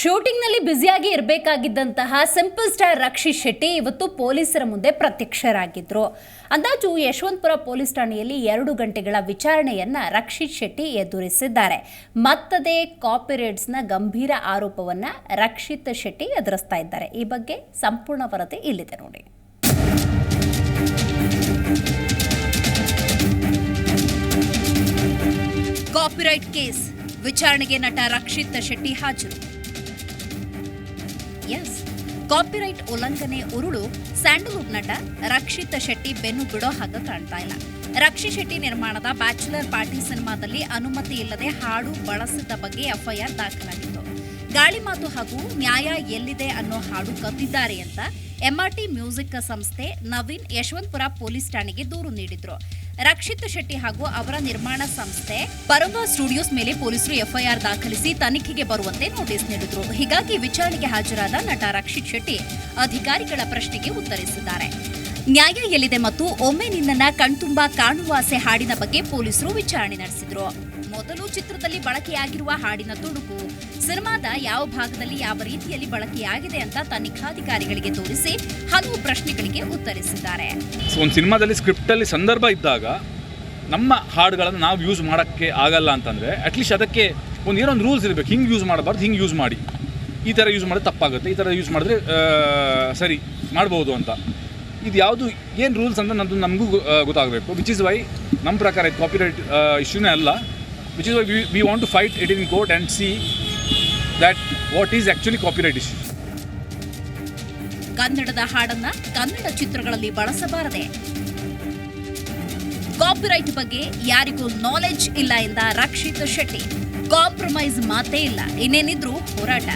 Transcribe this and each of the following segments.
ಶೂಟಿಂಗ್ನಲ್ಲಿ ಬ್ಯುಸಿಯಾಗಿ ಇರಬೇಕಾಗಿದ್ದಂತಹ simple star Rakshit Shetty ಇವತ್ತು ಪೊಲೀಸರ ಮುಂದೆ ಪ್ರತ್ಯಕ್ಷರಾಗಿದ್ದರು ಅಂದಾಜು ಯಶವಂತಪುರ ಪೊಲೀಸ್ ಠಾಣೆಯಲ್ಲಿ ಎರಡು ಗಂಟೆಗಳ ವಿಚಾರಣೆಯನ್ನ ರಕ್ಷಿತ್ ಶೆಟ್ಟಿ ಎದುರಿಸಿದ್ದಾರೆ. ಮತ್ತದೇ ಕಾಪಿರೇಟ್ಸ್ನ ಗಂಭೀರ ಆರೋಪವನ್ನ ರಕ್ಷಿತ್ ಶೆಟ್ಟಿ ಎದುರಿಸ್ತಾ ಇದ್ದಾರೆ. ಈ ಬಗ್ಗೆ ಸಂಪೂರ್ಣ ವರದಿ ಇಲ್ಲಿದೆ ನೋಡಿ. Copyright case. ವಿಚಾರಣೆಗೆ ನಟ ರಕ್ಷಿತ್ ಶೆಟ್ಟಿ ಹಾಜರು. ಎಸ್. ಕಾಪಿರೈಟ್ ಉಲ್ಲಂಘನೆ ಉರುಳು, ಸ್ಯಾಂಡಲ್ವುಡ್ ನಟ ರಕ್ಷಿತ್ ಶೆಟ್ಟಿ ಬೆನ್ನು ಬಿಡೋ ಹಾಗೆ ಕಾಣ್ತಾ ಇಲ್ಲ. ರಕ್ಷಿತ್ ಶೆಟ್ಟಿ ನಿರ್ಮಾಣದ ಬ್ಯಾಚುಲರ್ ಪಾರ್ಟಿ ಸಿನಿಮಾದಲ್ಲಿ ಅನುಮತಿ ಇಲ್ಲದೆ ಹಾಡು ಬಳಸಿದ ಬಗ್ಗೆ ಎಫ್ಐಆರ್ ದಾಖಲಾಗಿತ್ತು. ಗಾಳಿ ಮಾತು ಹಾಗೂ ನ್ಯಾಯ ಎಲ್ಲಿದೆ ಅನ್ನೋ ಹಾಡು ಕದ್ದಿದ್ದಾರೆ ಅಂತ ಎಂಆರ್ಟಿ ಮ್ಯೂಸಿಕ್ ಸಂಸ್ಥೆ ನವೀನ್ ಯಶವಂತಪುರ ಪೊಲೀಸ್ ಠಾಣೆಗೆ ದೂರು ನೀಡಿದ್ರು. ರಕ್ಷಿತ್ ಶೆಟ್ಟಿ ಹಾಗೂ ಅವರ ನಿರ್ಮಾಣ ಸಂಸ್ಥೆ ಪರವ ಸ್ಟುಡಿಯೋಸ್ ಮೇಲೆ ಪೊಲೀಸರು ಎಫ್ಐಆರ್ ದಾಖಲಿಸಿ ತನಿಖೆಗೆ ಬರುವಂತೆ ನೋಟಿಸ್ ನೀಡಿದ್ರು. ಹೀಗಾಗಿ ವಿಚಾರಣೆಗೆ ಹಾಜರಾದ ನಟ ರಕ್ಷಿತ್ ಶೆಟ್ಟಿ ಅಧಿಕಾರಿಗಳ ಪ್ರಶ್ನೆಗೆ ಉತ್ತರಿಸಿದ್ದಾರೆ. ನ್ಯಾಯ ಎಲ್ಲಿದೆ ಮತ್ತು ಒಮ್ಮೆ ನಿನ್ನನ್ನ ಕಣ್ತುಂಬ ಕಾಣುವ ಆಸೆ ಹಾಡಿನ ಬಗ್ಗೆ ಪೊಲೀಸರು ವಿಚಾರಣೆ ನಡೆಸಿದ್ರು. ಮೊದಲು ಚಿತ್ರದಲ್ಲಿ ಬಳಕೆಯಾಗಿರುವ ಹಾಡಿನ ತುಣುಕು. ಸಿನಿಮಾದ ಯಾವ ಭಾಗದಲ್ಲಿ ಯಾವ ರೀತಿಯಲ್ಲಿ ಬಳಕೆಯಾಗಿದೆ ಅಂತ ತನಿಖಾಧಿಕಾರಿಗಳಿಗೆ ತೋರಿಸಿ ಹಲವು ಪ್ರಶ್ನೆಗಳಿಗೆ ಉತ್ತರಿಸಿದ್ದಾರೆ. ಒಂದು ಸಿನಿಮಾದಲ್ಲಿ ಸ್ಕ್ರಿಪ್ಟಲ್ಲಿ ಸಂದರ್ಭ ಇದ್ದಾಗ ನಮ್ಮ ಹಾಡುಗಳನ್ನು ನಾವು ಯೂಸ್ ಮಾಡೋಕ್ಕೆ ಆಗಲ್ಲ ಅಂತಂದರೆ ಅಟ್ಲೀಸ್ಟ್ ಅದಕ್ಕೆ ಒಂದು ಏನೋ ರೂಲ್ಸ್ ಇರಬೇಕು. ಹಿಂಗೆ ಯೂಸ್ ಮಾಡಬಾರ್ದು, ಹಿಂಗೆ ಯೂಸ್ ಮಾಡಿ. ಈ ಥರ ಯೂಸ್ ಮಾಡಿದ್ರೆ ತಪ್ಪಾಗುತ್ತೆ, ಈ ಥರ ಯೂಸ್ ಮಾಡಿದ್ರೆ ಸರಿ ಮಾಡ್ಬೋದು ಅಂತ. ಇದು ಯಾವುದು, ಏನು ರೂಲ್ಸ್ ಅಂತ ನಮ್ಮದು ನಮಗೂ ಗೊತ್ತಾಗಬೇಕು. ವಿಚ್ ಇಸ್ ವೈ ನಮ್ಮ ಪ್ರಕಾರ ಇದು ಕಾಪಿರೈಟ್ ಇಶ್ಯೂನೇ ಅಲ್ಲ. Which is why we want to fight it in court and see that what is actually copyright issue ಕನ್ನಡದ ಹಾಡನ್ನ ಕನ್ನಡ ಚಿತ್ರಗಳಲ್ಲಿ ಬಳಸಬಾರದೆ. ಕಾಪಿರೈಟ್ ಬಗ್ಗೆ ಯಾರಿಗೂ ನಾಲೆಜ್ ಇಲ್ಲ ಎಂದ ರಕ್ಷಿತ್ ಶೆಟ್ಟಿ. ಕಾಂಪ್ರಮೈಸ್ ಮಾತೇ ಇಲ್ಲ. ಇನ್ನೇನಿದ್ರು ಹೋರಾಟ.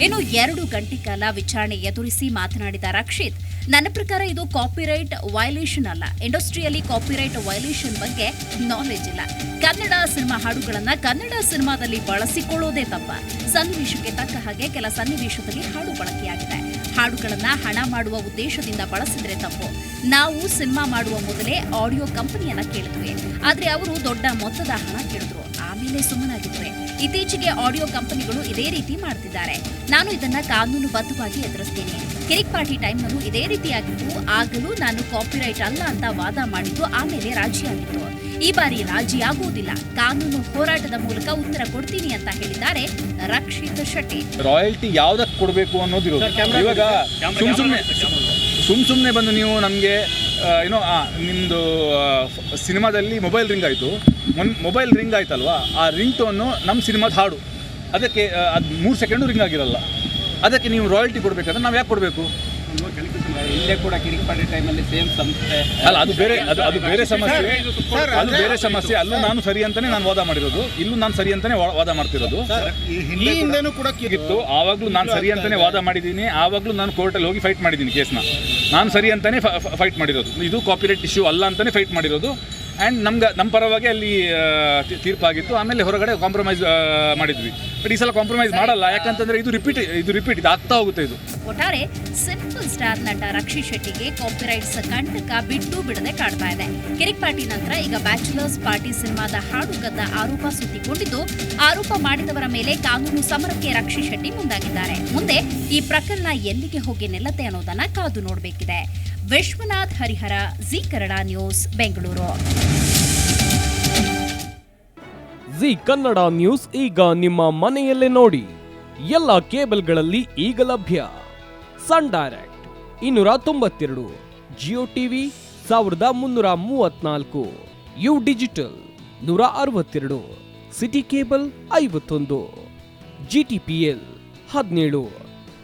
ಇನ್ನು ಎರಡು ಗಂಟೆ ಕಾಲ ವಿಚಾರಣೆ ಎದುರಿಸಿ ಮಾತನಾಡಿದ ರಕ್ಷಿತ್, ನನ್ನ ಪ್ರಕಾರ ಇದು ಕಾಪಿರೈಟ್ ವಯೋಲೇಷನ್ ಅಲ್ಲ. ಇಂಡಸ್ಟ್ರಿಯಲ್ಲಿ ಕಾಪಿರೈಟ್ ವಯೋಲೇಷನ್ ಬಗ್ಗೆ ನಾಲೆಜ್ ಇಲ್ಲ. ಕನ್ನಡ ಸಿನಿಮಾ ಹಾಡುಗಳನ್ನ ಕನ್ನಡ ಸಿನಿಮಾದಲ್ಲಿ ಬಳಸಿಕೊಳ್ಳೋದೇ ತಪ್ಪ. ಸನ್ನಿವೇಶಕ್ಕೆ ತಕ್ಕ ಹಾಗೆ ಕೆಲ ಸನ್ನಿವೇಶದಲ್ಲಿ ಹಾಡು ಬಳಕೆಯಾಗಿದೆ. ಹಾಡುಗಳನ್ನ ಹಣ ಮಾಡುವ ಉದ್ದೇಶದಿಂದ ಬಳಸಿದ್ರೆ ತಪ್ಪು. ನಾವು ಸಿನಿಮಾ ಮಾಡುವ ಮೊದಲೇ ಆಡಿಯೋ ಕಂಪನಿಯನ್ನ ಕೇಳಿದ್ವಿ. ಆದ್ರೆ ಅವರು ದೊಡ್ಡ ಮೊತ್ತದ ಹಣ ಕೇಳಿದ್ರು. ಆಮೇಲೆ ಸುಮ್ಮನಾಗಿದ್ದಾರೆ ಇತ್ತೀಚೆಗೆ ಆಡಿಯೋ ಕಂಪನಿಗಳು ಇದೇ ರೀತಿ ಮಾಡ್ತಿದ್ದಾರೆ. ನಾನು ಇದನ್ನ ಕಾನೂನುಬದ್ಧವಾಗಿ ಎದುರಿಸ್ತೇನೆ. ಕಿರಿಕ್ ಪಾರ್ಟಿ ಟೈಮ್ನಲ್ಲೂ ಇದೇ ರೀತಿಯಾಗಿತ್ತು. ಆಗಲೂ ನಾನು ಕಾಪಿರೈಟ್ ಅಲ್ಲ ಅಂತ ವಾದ ಮಾಡಿದ್ದು ಆಮೇಲೆ ರಾಜಿಯಾಗಿತ್ತು. ಈ ಬಾರಿ ರಾಜಿಯಾಗುವುದಿಲ್ಲ. ಕಾನೂನು ಹೋರಾಟದ ಮೂಲಕ ಉತ್ತರ ಕೊಡ್ತೀನಿ ಅಂತ ಹೇಳಿದ್ದಾರೆ ರಕ್ಷಿತ್ ಶೆಟ್ಟಿ. ರಾಯಲ್ಟಿ ಯಾವ್ದಕ್ಕೆ ಕೊಡಬೇಕು ಅನ್ನೋದು ಇವಾಗ ಸುಮ್ ಸುಮ್ಮನೆ ಸುಮ್ ಸುಮ್ಮನೆ ಬಂದು ನೀವು ನಮಗೆ ಏನೋ ನಿಮ್ಮದು ಸಿನಿಮಾದಲ್ಲಿ ಮೊಬೈಲ್ ರಿಂಗ್ ಆಯಿತು. ಮೊನ್ ಮೊಬೈಲ್ ರಿಂಗ್ ಆಯ್ತಲ್ವಾ? ಆ ರಿಂಗ್ ಟೋನು ನಮ್ಮ ಸಿನಿಮಾದ ಹಾಡು. ಅದಕ್ಕೆ ಅದು ಮೂರು ಸೆಕೆಂಡು ರಿಂಗ್ ಆಗಿರಲ್ಲ. ಅದಕ್ಕೆ ನೀವು ರಾಯಲ್ಟಿ ಕೊಡಬೇಕಾದ್ರೆ ನಾವು ಯಾಕೆ ಕೊಡಬೇಕು? ಇಲ್ಲೇ ಕೂಡ ಕಿರಿಕ್ ಪಾರ್ಟಿ ಟೈಮಲ್ಲಿ ಸೇಮ್ ಸಂಸ್ಥೆ ಅಲ್ಲ ಅದು ಬೇರೆ ಅದು ಅದು ಬೇರೆ ಸಮಸ್ಯೆ. ಅದು ಬೇರೆ ಸಮಸ್ಯೆ. ಅಲ್ಲೂ ನಾನು ಸರಿ ಅಂತಾನೆ ನಾನು ವಾದ ಮಾಡಿರೋದು. ಇಲ್ಲೂ ನಾನು ಸರಿ ಅಂತಾನೆ ವಾದ ಮಾಡ್ತಿರೋದು. ಈ ಹಿಂದೆನೂ ಕೂಡ ಇತ್ತು ಆವಾಗಲೂ ನಾನು ಸರಿ ಅಂತಾನೆ ವಾದ ಮಾಡಿದ್ದೀನಿ. ಆವಾಗಲೂ ನಾನು ಕೋರ್ಟಲ್ಲಿ ಹೋಗಿ ಫೈಟ್ ಮಾಡಿದ್ದೀನಿ ಕೇಸ್ನ. ನಾನು ಸರಿ ಅಂತಾನೆ ಫೈಟ್ ಮಾಡಿರೋದು. ಇದು ಕಾಪಿರೈಟ್ ಇಶ್ಯೂ ಅಲ್ಲ ಅಂತಾನೆ ಫೈಟ್ ಮಾಡಿರೋದು. ಆ್ಯಂಡ್ ನಮ್ಗೆ ನಮ್ಮ ಪರವಾಗಿ ಅಲ್ಲಿ ತೀರ್ಪಾಗಿತ್ತು. ಆಮೇಲೆ ಹೊರಗಡೆ ಕಾಂಪ್ರಮೈಸ್ ಮಾಡಿದ್ವಿ. ಬಟ್ ಈ ಸಲ ಕಾಂಪ್ರಮೈಸ್ ಮಾಡಲ್ಲ. ಯಾಕಂತಂದ್ರೆ ಇದು ರಿಪೀಟ್ ಇದು ರಿಪೀಟ್ ಇದು ಆಗ್ತಾ ಹೋಗುತ್ತೆ ಇದು. ಒಟ್ಟಾರೆ ಸಿಂಪಲ್ ಸ್ಟಾರ್ ನಟ ರಕ್ಷಿ ಶೆಟ್ಟಿಗೆ ಕಾಪಿರೈಟ್ಸ್ ಕಂಟಕ ಬಿಟ್ಟು ಬಿಡದೆ ಕಾಡ್ತಾ ಇದೆ. ಕಿರಿಕ್ ಪಾರ್ಟಿ ನಂತರ ಈಗ ಬ್ಯಾಚುಲರ್ಸ್ ಪಾರ್ಟಿ ಸಿನಿಮಾದ ಹಾಡು ಗದ್ದ ಆರೋಪ ಸುತ್ತಿಕೊಂಡಿದ್ದು, ಆರೋಪ ಮಾಡಿದವರ ಮೇಲೆ ಕಾನೂನು ಸಮರಕ್ಕೆ ರಕ್ಷಿ ಶೆಟ್ಟಿ ಮುಂದಾಗಿದ್ದಾರೆ. ಮುಂದೆ ಈ ಪ್ರಕರಣ ಎಲ್ಲಿಗೆ ಹೋಗಿ ನಿಲ್ಲತ್ತೆ ಅನ್ನೋದನ್ನ ಕಾದು ನೋಡಬೇಕಿದೆ. Vishwanath Harihara, Zee Kannada news, Bengaluru. Zee Kannada news ಈಗ ನಿಮ್ಮ ಮನೆಯಲ್ಲೇ ನೋಡಿ. ಎಲ್ಲ ಕೇಬಲ್ಗಳಲ್ಲಿ ಈಗ ಲಭ್ಯ. ಸನ್ ಡೈರೆಕ್ಟ್ ಇನ್ನೂರ ತೊಂಬತ್ತೆರಡು, ಜಿಯೋ ಟಿವಿ ಸಾವಿರದ ಮುನ್ನೂರ ಮೂವತ್ನಾಲ್ಕು, ಯು ಡಿಜಿಟಲ್ ನೂರ ಅರವತ್ತೆರಡು, ಸಿಟಿ ಕೇಬಲ್ ಐವತ್ತೊಂದು, ಜಿ ಟಿ ಪಿ ಎಲ್ ಹದಿನೇಳು.